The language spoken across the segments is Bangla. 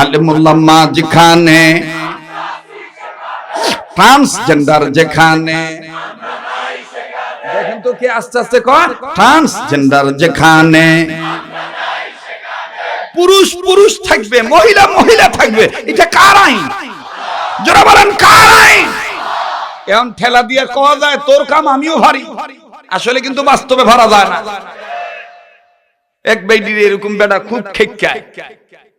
আলিমুল্লামা যেখানে ট্রান্সজেন্ডার যেখানে। দেখেন তো কি আস্তে আস্তে কর ট্রান্সজেন্ডার যেখানে। পুরুষ পুরুষ থাকবে, মহিলা মহিলা থাকবে, এটা কার আইন? যারা বলেন, কার আইন? এখন ঠেলা দিয়ে কওয়া যায়, তোর কাম আমিও ভারি। আসলে কিন্তু বাস্তবে ভরা যায় না। এক বেডির এরকম বেটা খুব খেকায়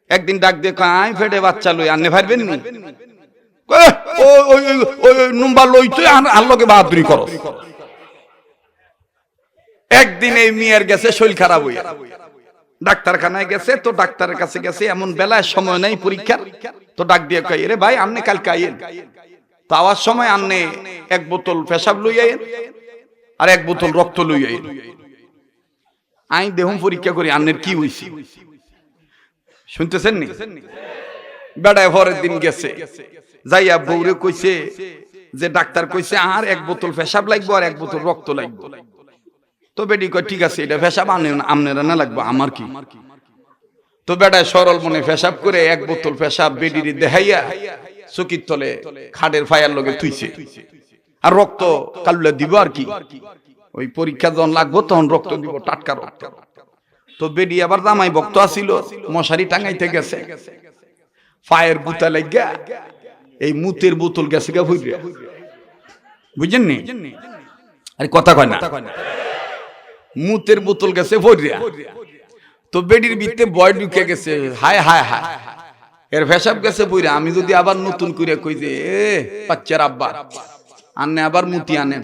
একদিন ডাক দিয়ে আই ফেটে বাচ্চা লই আনতে পারবেন নি বাহাদুরি একদিন এই গেছে খারাপ হইয়া। ডাক্তারখানায় গেছে, তো ডাক্তারের কাছে গেছে, এমন বেলায় সময় নেই পরীক্ষার। তো ডাক দিয়ে কয় রে ভাই আমনে কালকে আইয়েন। তো আওয়ার সময় আপনি এক বোতল পেশাব লই আইন আর এক বোতল রক্ত লই আইন আই দেহুম পরীক্ষা করি, আন্নের কি হইছি? শুনতেছেন নি? বেড়ায় পরের দিন গেছে। যাইয়া বৌরে কইছে যে ডাক্তার কইছে আর এক বোতল পেশাব লাগবো আর এক বোতল রক্ত লাগবো। তো বেডি কয় ঠিক আছে এটা পেশাব আপনারা না লাগবো আমার কি? তো বেটায় সরল মনে পেশাব করে এক বোতল পেশাব বেডির দেখাইয়া চকির তলে খাটের ফায়ার লগে থুইছে। আর রক্ত কালুলে দিব আর কি? ওই পরীক্ষা যখন লাগবো তখন রক্ত দিব টাটকা রক্ত। তো বেডি আবার জামাই বক্ত আসিল মশারি টাঙাইতে গেছে। ফায়ের গুতা লাগিয়া এই মুতের বোতল গেছে গা ভুইরা। বুঝছেন নি? আরে কথা কয় না। মুতের বোতল গেছে ভরিয়া তো বেডির ভিতরে বয় ঢুকে গেছে, হায় হায় হায়। এর ফেসাব গেছে বইরা আমি যদি আবার নতুন করে কই যে, এ, বাচ্চার আব্বা আনে আবার মুতি আনেন।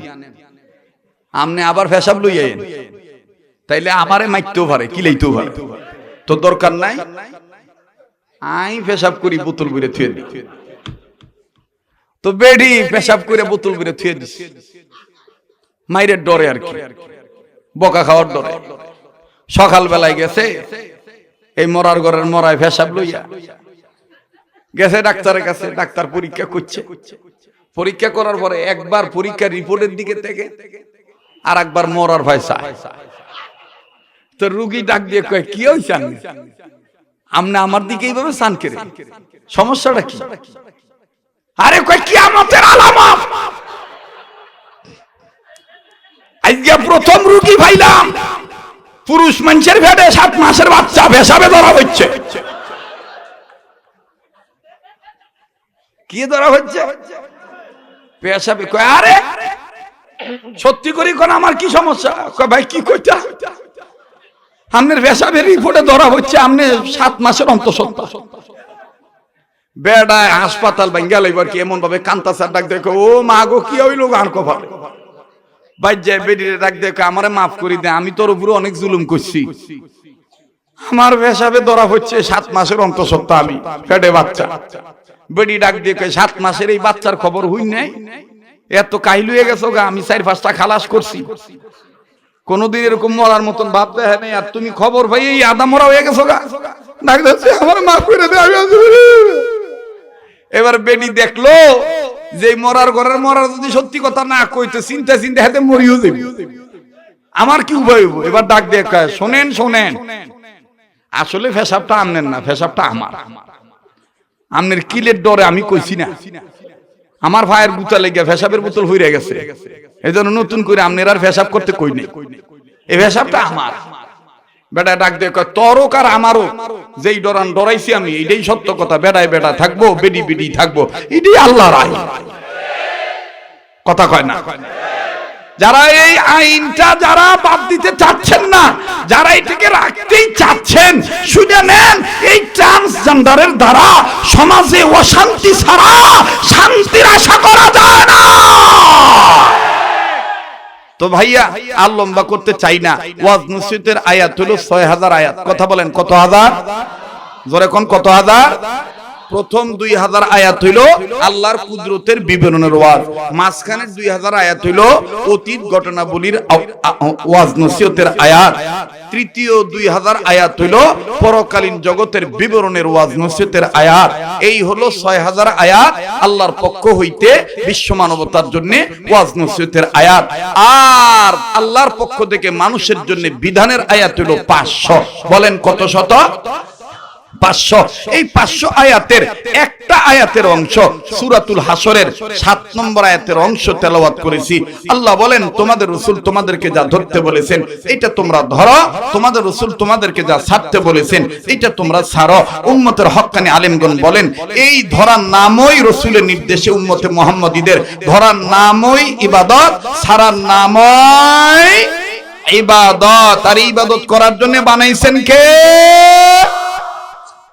আমনে আবার ফেসাব লই আইন। তাইলে আমারে মাইতেও পারে, কিলাইতেও পারে। তো দরকার নাই? আই পেশাব করি, বোতল করে থুয়ে দিই। তো বেডি পেশাব করে বোতল করে থুয়ে দিস। মাইরের ডরে আর কি। বকা খাওয়ার ডরে। সকাল বেলায় গেছে, এই মরার ঘরের মরায় পেশাব লইয়া। গেছে ডাক্তারের কাছে, ডাক্তার পরীক্ষা করছে। পরীক্ষা করার পরে একবার পরীক্ষার রিপোর্টের দিকে থেকে আর একবার মরার চায় তো রুগী ডাক দিয়ে কয়, কি হয়েছে আমনে আমার দিকে এইভাবে সান করে। সমস্যাটা কি? আরে কয়, কি আমাদের আলামত? আজকে প্রথম রুগী ভাইলাম পুরুষ মানুষের ভেটে সাত মাসের বাচ্চা ভেসাবে ধরা হচ্ছে। কি ধরা হচ্ছে? পেশাবে কয়, আরে, সত্যি করি কোন আমার কি সমস্যা? ভাই, কি কইতা? আপনার পেশাবের রিপোর্টে ধরা হচ্ছে আপনি সাত মাসের অন্তঃসত্ত্বা। বেড়ায় হাসপাতাল ভাঙ্গা লাইবার কি এমন ভাবে কান্তা স্যার ডাক দেখো ও মা গো কি হইল গান কভার বাইজায় বেডিরে ডাক দেখো আমারে মাফ করি দে আমি তোর উপরে অনেক জুলুম করছি। আমার পেশাবে ধরা হচ্ছে সাত মাসের অন্তঃসত্ত্বা আমি পেটে বাচ্চা। বেডি ডাক কয়, সাত মাসের এই বাচ্চার খবর হই নাই? এত কাহিল হয়ে গেছো গা আমি চার পাঁচটা খালাস করছি। কোনদিন এরকম মরার মতন ভাবতে হ্যাঁ নাই। আর তুমি খবর ভাই এই আদা মরা হয়ে গেছো গা? আমার এবার বেডি দেখল যে মরার ঘরের মরার যদি সত্যি কথা না কইতে চিন্তা চিন্তা হাতে মরিও দেবে আমার কি উপায় হইব? এবার ডাক দিয়ে শোনেন শোনেন। আসলে ফেসাবটা আমনেন না, ফেসাবটা আমার। আমনের কিলের ডরে আমি কইছি না। আমার ভাইয়ের গুতা লেগে ফেসাবের বোতল হইরে গেছে। এই জন্য নতুন করে আমনের আর ফেসাব করতে কই নেই। এই ফেসাবটা আমার। বেটা ডাক দিয়ে কয় তোরও কার আমারও, যেই ডরান ডরাইছি আমি এটাই সত্য কথা। বেড়ায় বেটা থাকব বেডি বেডি থাকব, এটাই আল্লাহর আইন। কথা কয় না। যারা এই আইনটা যারা বাদ দিতে চাচ্ছেন না, যারা এটাকে রাখতেই চাচ্ছেন, শুনে নেন, এই ট্রান্সজেন্ডারের দ্বারা সমাজে অশান্তি ছাড়া শান্তির আশা করা যায় না। তো ভাইয়া, আর লম্বা করতে চাই না। ওয়াজ নসিহতের আয়াত হলো ছয় হাজার আয়াত। কথা বলেন, কত হাজার? জোরে কোন, কত হাজার? প্রথম দুই হাজার আয়াত হইল আল্লাহর কুদরতের বিবরণের ওয়াজ। মাঝখানের দুই হাজার আয়াত হইল অতীত ঘটনাবলীর ওয়াজ নসিহতের আয়াত। তৃতীয় দুই হাজার আয়াত হইল পরকালীন জগতের বিবরণের ওয়াজ নসিহতের আয়াত। এই হলো ছয় হাজার আয়াত আল্লাহর পক্ষ হইতে বিশ্ব মানবতার জন্য ওয়াজ নসিহতের আয়াত। আর আল্লাহর পক্ষ থেকে মানুষের জন্য বিধানের আয়াত হইল পাঁচশো। বলেন কত শত? পাঁচশো। এই পাঁচশো আয়াতের একটা আয়াতের অংশ সুরাতুল হাসরের সাত নম্বর আয়াতের অংশ তেলাওয়াত করেছি। আল্লাহ বলেন, তোমাদের রসুল তোমাদেরকে যা ধরতে বলেছেন, এটা তোমরা ধরো। তোমাদের রসুল তোমাদেরকে যা ছাড়তে বলেছেন, এটা তোমরা ছাড়ো। উম্মতের হক্কানি আলেমগণ বলেন, এই ধরার নামই রসুলের নির্দেশে উম্মতে মোহাম্মদীদের। ধরার নামই ইবাদত, ছাড়ার নামই ইবাদত। আর ইবাদত করার জন্য বানাইছেন কে?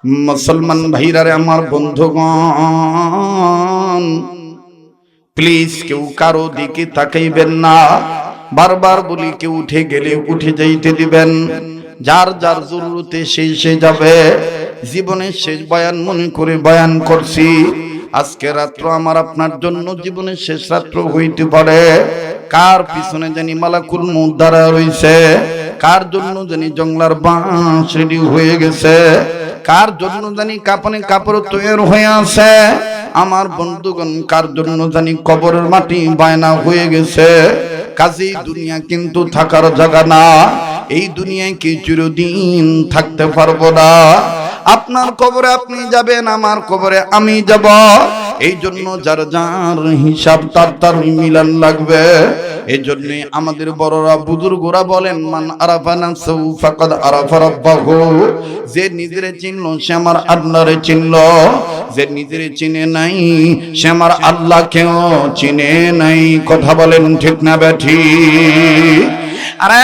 মুসলমান ভাইরারে আমার বন্ধুগণ প্লিজ কেউ কারও দিকে তাকাইবেন না। বারবার বলি, কেউ উঠে গেলে উঠে যাইতে দিবেন। যার যার জরুরতে সেই সে যাবে। জীবনের শেষ বয়ান মনে করে বয়ান করছি। আজকে রাত্র আমার আপনার জন্য জীবনের শেষ রাত্র হইতে পারে। কার পিছনে জানি মালাকুল মুদ্দারা রইছে? কার জন্য জানি জংলার বাঁশ রেডি হয়ে গেছে? কার জন্য জানি কাপনে কাপড় তৈরি হয়ে আছে? আমার বন্ধুগণ, কার জন্য জানি কবরের মাটি বায়না হয়ে গেছে? কাজী দুনিয়া কিন্তু থাকার জায়গা না। এই দুনিয়ায় কি চিরদিন থাকতে পারব না? আপনার কবরে আপনি যাবেন, আমার কবরে আমি যাব। এই জন্য যার যার হিসাব, তার তার মিলান লাগবে। এই জন্য আমাদের বড়রা, বুজুর্গরা বলেন, মান আরাফা নাফসু ফাকাদ আরাফা রাব্বাহু। যে নিজেরে চিনলো, সে আমার আল্লাহরে চিনল। যে নিজেরে চিনে নাই, সে আমার আল্লাহকেও চিনে নাই। কথা বলেন ঠিক না ব্যাঠি আরে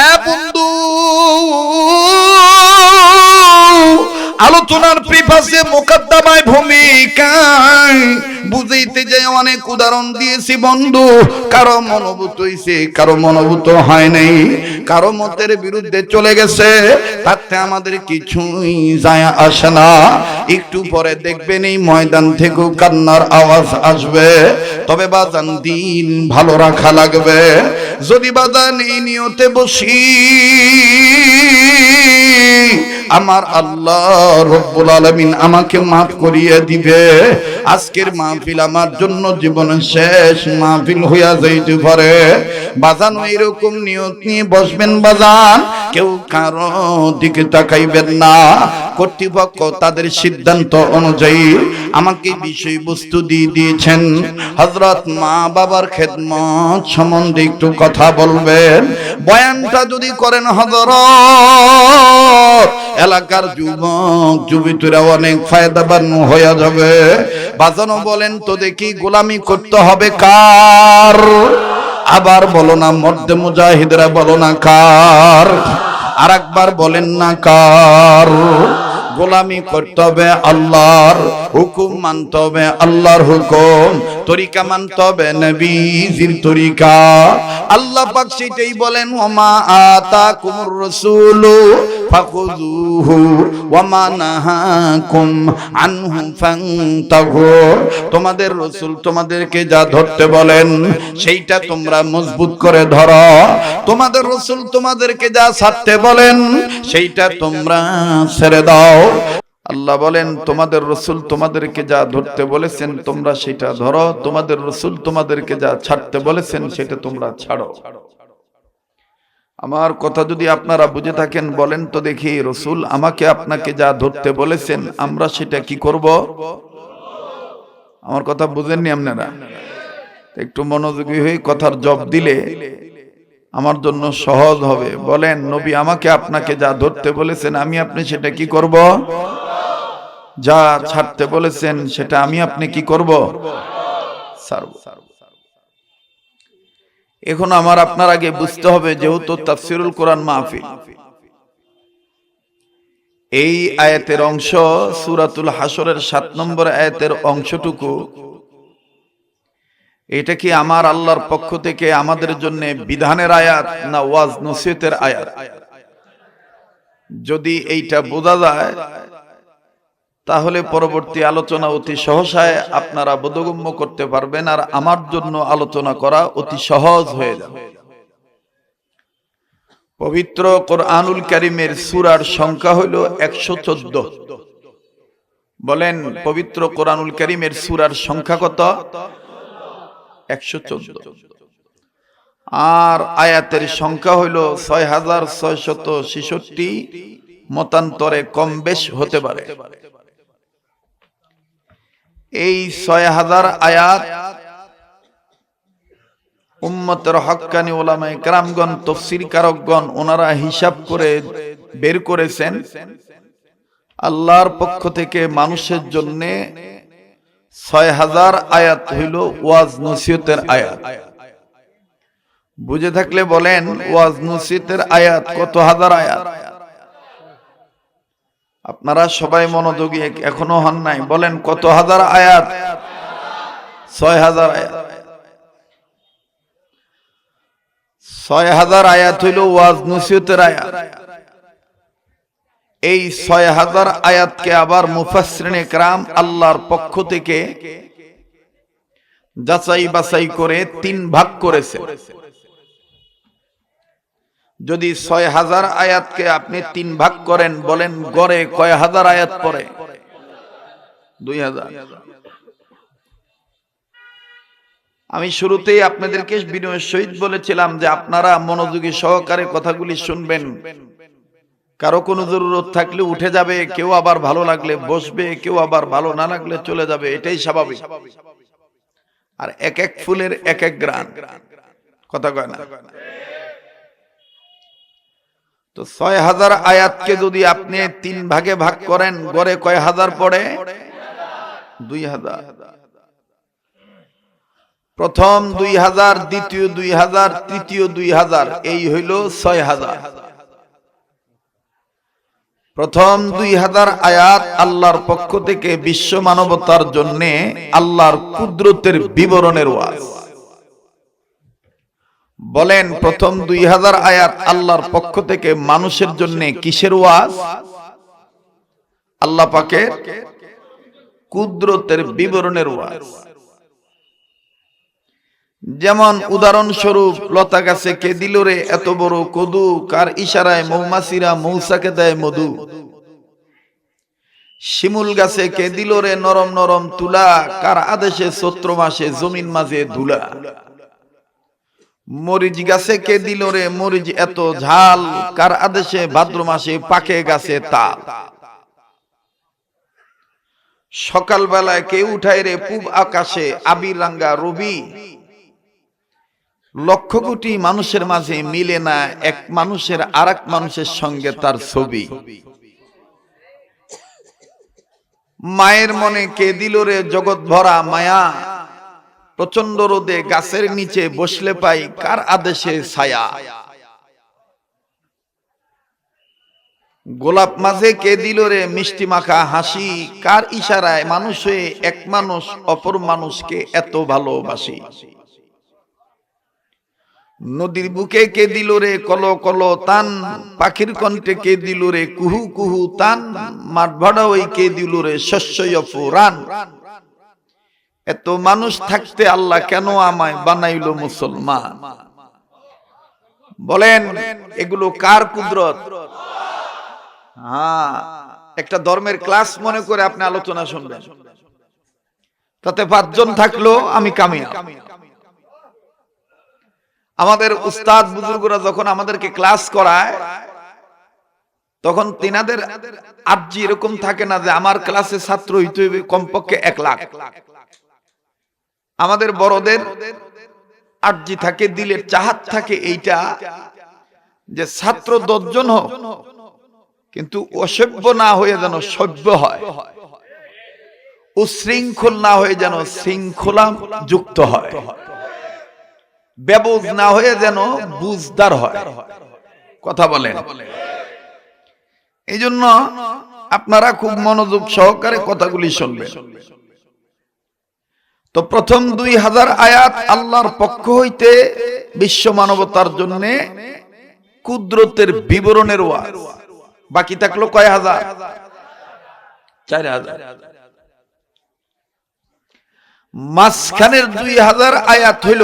আলোচনার প্রিফাসে মোকদ্দমায় ভূমিকায় বুঝাইতে যে অনেক উদাহরণ দিয়েছি বন্ধু। কারও মনোভূত হইছে, কারও মনোভূত হয় নাই। কারও মতের বিরুদ্ধে চলে গেছে, তাতে আমাদের কিছুই যায় আসে না। একটু পরে দেখবেন এই ময়দান থেকেও কান্নার আওয়াজ আসবে। তবে বাজান দিন ভালো রাখা লাগবে। যদি বাদান এই নিয়তে বসি, আমার আল্লাহ রব্বুল আলামিন আমাকে মাফ করিয়ে দিবে। আজকের মাহফিল আমার জন্য জীবনের শেষ মাহফিল হইয়া যাইতে পারে। বাজান এরকম নিয়ত নিয়ে বসবেন বাজান। কেউ কারও দিকে তাকাইবেন না। কর্তৃপক্ষ তাদের সিদ্ধান্ত অনুযায়ী আমাকে বিষয়বস্তু দিয়ে দিয়েছেন। হজরত মা বাবার খেদমত সম্বন্ধে একটু কথা বলবেন। বয়ানটা যদি করেন হজরত এলাকার যুবক, যুবতীরা অনেক ফায়দাবান হয়ে যাবে। বাজানো বলেন তো দেখি গোলামি করতে হবে কার? আবার বলো না মর্দে মুজাহিদরা বলো না কার আর একবার বলেন না কার। গোলামি করতে হবে আল্লাহর হুকুম মানতে হবে, আল্লাহর হুকুম। তরিকা মানতে হবে নবীজির তরিকা। আল্লাহ পাক সেটাই বলেন, ওমা আতা কুমুর রসুলু ফাখুযুহু ওয়ামা নাহাকুম আনহু ফান্তাহু তোমাদের রসুল তোমাদেরকে যা ধরতে বলেন, সেইটা তোমরা মজবুত করে ধরো। তোমাদের রসুল তোমাদেরকে যা ছাড়তে বলেন, সেইটা তোমরা ছেড়ে দাও। আল্লাহ বলেন, তোমাদের রসুল তোমাদেরকে যা ধরতে বলেছেন, তোমরা সেটা ধরো। তোমাদের রসুল তোমাদেরকে যা ছাড়তে বলেছেন, সেটা তোমরা ছাড়ো। আমার কথা যদি আপনারা বুঝে থাকেন, বলেন তো দেখি রসুল আমাকে আপনাকে যা ধরতে বলেছেন, আমরা সেটা কি করব? আমার কথা বুঝেননি আপনারা? একটু মনোযোগী হয়ে কথার জব দিলে আমার জন্য সহজ হবে। বলেন, নবী আমাকে আপনাকে যা ধরতে বলেছেন, আমি আপনি সেটা কি করব? যা ছাড়তে বলেছেন, সেটা আমি আপনি কি করব? ছাড়ব। এখন আমার আপনার আগে বুঝতে হবে যেহেতু তাফসিরুল কোরআন মাহফিল। এই আয়াতের অংশ সুরাতুল হাসরের সাত নম্বর আয়াতের অংশটুকু। এটা কি আমার আল্লাহর পক্ষ থেকে আমাদের জন্য বিধানের আয়াত না ওয়াজ নসিহতের আয়াত? যদি এইটা বোঝা যায় তাহলে পরবর্তী আলোচনা অতি সহসায় আপনারা বোধগম্য করতে পারবেন আর আমার জন্য আলোচনা করা অতি সহজ হয়ে যাবে। পবিত্র কোরআনুল কারিমের সুরার সংখ্যা হইল একশো চোদ্দ। বলেন, পবিত্র কোরআনুল কারিমের সুরার সংখ্যা কত? একশো চোদ্দ। আর আয়াতের সংখ্যা হইল ছয় হাজার ছয় শত ছেষট্টি। মতান্তরে কম বেশ হতে পারে। এই ছয় হাজার আয়াত উম্মতের হক্কানি ওলামায় গ্রামগণ তফসির কারকগণ ওনারা হিসাব করে বের করেছেন। আল্লাহর পক্ষ থেকে মানুষের জন্য ছয় হাজার আয়াত হইল ওয়াজ নসিহতের আয়াত। বুঝে থাকলে বলেন, ওয়াজ নসিহতের আয়াত কত হাজার আয়াত? আপনারা সবাই মনোযোগী এখনও হন নাই। বলেন, কত হাজার আয়াত? ছয় হাজার আয়াত। ছয় হাজার আয়াত হইল ওয়াজ নসিহতের আয়াত। এই ছয় হাজার আয়াতকে আবার মুফাসরিনে ক্রাম আল্লাহর পক্ষ থেকে যাচাই বাছাই করে তিন ভাগ করেছে। যদি ছয় হাজার আয়াতকে আপনি তিন ভাগ করেন, বলেন গড়ে কয় হাজার আয়াত পরে দুই হাজার। আমি শুরুতেই আপনাদেরকে বিনয়ের সহিত বলেছিলাম যে আপনারা মনোযোগী সহকারে কথাগুলি শুনবেন। কারও কোনো জরুরত থাকলে উঠে যাবে, কেউ আবার ভালো লাগলে বসবে, কেউ আবার ভালো না লাগলে চলে যাবে, এটাই স্বাভাবিক। আর এক এক ফুলের এক এক গ্রান। কথা কয় না? তো ছয় হাজার আয়াতকে যদি আপনি তিন ভাগে ভাগ করেন, গড়ে কয় হাজার পড়ে? দুই হাজার। প্রথম দুই হাজার, দ্বিতীয় দুই হাজার, তৃতীয় দুই হাজার, এই হইল ছয় হাজার। প্রথম দুই হাজার আয়াত আল্লাহর পক্ষ থেকে বিশ্ব মানবতার জন্য আল্লাহর কুদরতের বিবরণের ওয়াজ। বলেন, প্রথম দুই হাজার আয়াত আল্লাহর পক্ষ থেকে মানুষের জন্য কিসের ওয়াজ? আল্লাহ পাকের কুদরতের বিবরণের ওয়াজ। যেমন উদাহরণস্বরূপ, লতা গাছে কে দিল রে এত বড় কদু? কার ইশারায় মৌমাছিরা মৌসাকে দেয় মধু? শিমুল গাছে কে দিল রে নরম নরম তুলা? কার আদেশে চৈত্র মাসে জমিন মাঝে ধুলা? মরিচ গাছে কে দিল রে মরিচ? এত ঝাল। কার আদেশে ভাদ্র মাসে পাকে গাছে তাল? সকাল বেলায় কে উঠায় রে পূব আকাশে? আবির রাঙ্গা রবি। লক্ষ কোটি মানুষের মাঝে মিলে না এক মানুষের আর মানুষের সঙ্গে তার ছবি। মায়ের মনে কে দিল রে জগৎ ভরা মায়া? প্রচণ্ড রোদে গাছের নিচে বসলে পাই, কার আদেশে ছায়া? গোলাপ মাঝে কে দিল রে মিষ্টি মাখা হাসি? কার ইশারায় মানুষ হয়ে এক মানুষ, অপর মানুষকে এত ভালোবাসি? নদীর বুকে কে দিল রে কল কল তান? পাখির কণ্ঠে কে দিল রে কুহু কুহু তান? মাঠ ভাড়া ওই কে দিল রে শস্য রান এত মানুষ থাকতে আল্লাহ কেন আমায় বানাইল মুসলমান? বলেন, এগুলো কার কুদরত? হ্যাঁ একটা ধর্মের ক্লাস মনে করে আপনি আলোচনা শুনবেন। তাতে পাঁচজন থাকল, আমি কামিয়া আমাদের উস্তাদ বুজুর্গরা যখন আমাদেরকে ক্লাস করায়, তখন তিনাদের আর্জি এরকম থাকে না যে আমার ক্লাসে ছাত্র হইতে হইবে কমপক্ষে এক লাখ। আমাদের বড়দের আর্জি থাকে, দিলের চাহাত থাকে এইটা যে ছাত্র দশজন হোক, কিন্তু অসভ্য না হয়ে যেন সভ্য হয়। উশৃঙ্খল না হয়ে যেন শৃঙ্খলা যুক্ত হয়। ব্যবজ না হয়ে যেন বুঝদার হয়। কথা বলেন। এই জন্য আপনারা খুব মনোযোগ সহকারে কথাগুলি শুনবেন। তো প্রথম দুই হাজার আয়াত আল্লাহর পক্ষ হইতে বিশ্ব মানবতার জন্য কুদরতের বিবরণের ওয়াজ। বাকি থাকল কয় হাজার? চার হাজার। মাঝখানের দুই হাজার আয়াত হইল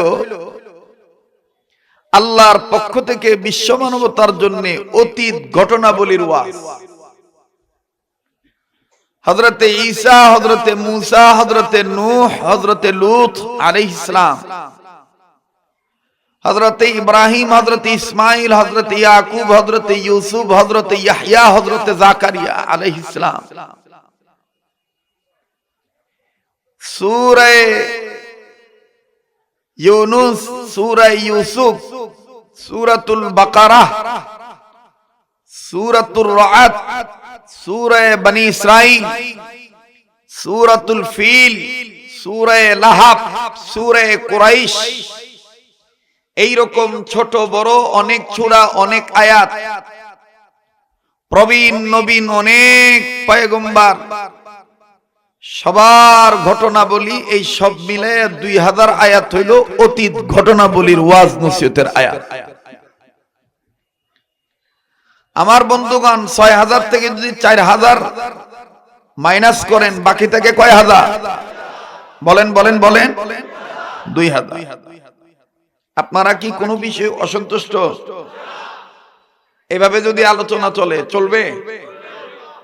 আল্লাহর পক্ষ থেকে বিশ্ব মানবতার জন্য অতীত ঘটনাবলীর ওয়াজ। হজরতে ঈসা হজরতে মুসা হজরতে নূহ হজরতে লুত আলাইহিস ইসলাম হজরতে ইব্রাহিম হজরতে ইসমাইল হজরতে ইয়াকুব হজরতে ইউসুফ হজরতে ইয়াহইয়া হজরতে জাকারিয়া আলাইহিস ইসলাম সুরে ইউনুস, সুরে ইউসুফ, সুরাতুল বাকারা সুরাতুল রাআত সুরে বনি ইসরাইল সুরাতুল ফিল সুরে লাহাব সুরে কুরাইশ। এইরকম ছোট, বড়, অনেক ছোড়া অনেক আয়াত। প্রবীণ, নবীন, অনেক পয়গম্বার। সবার ঘটনা বলি এই সব মিলে দুই হাজার আয়াত হইল অতীত ঘটনা বলির ওয়াজ নসিহতের আয়াত। আমার বন্ধুগণ, ছয় হাজার থেকে যদি চার হাজার মাইনাস করেন, বাকি থেকে কয় হাজার? বলেন বলেন বলেন। দুই হাজার। আপনারা কি কোনো বিষয়ে অসন্তুষ্ট? এভাবে যদি আলোচনা চলে, চলবে?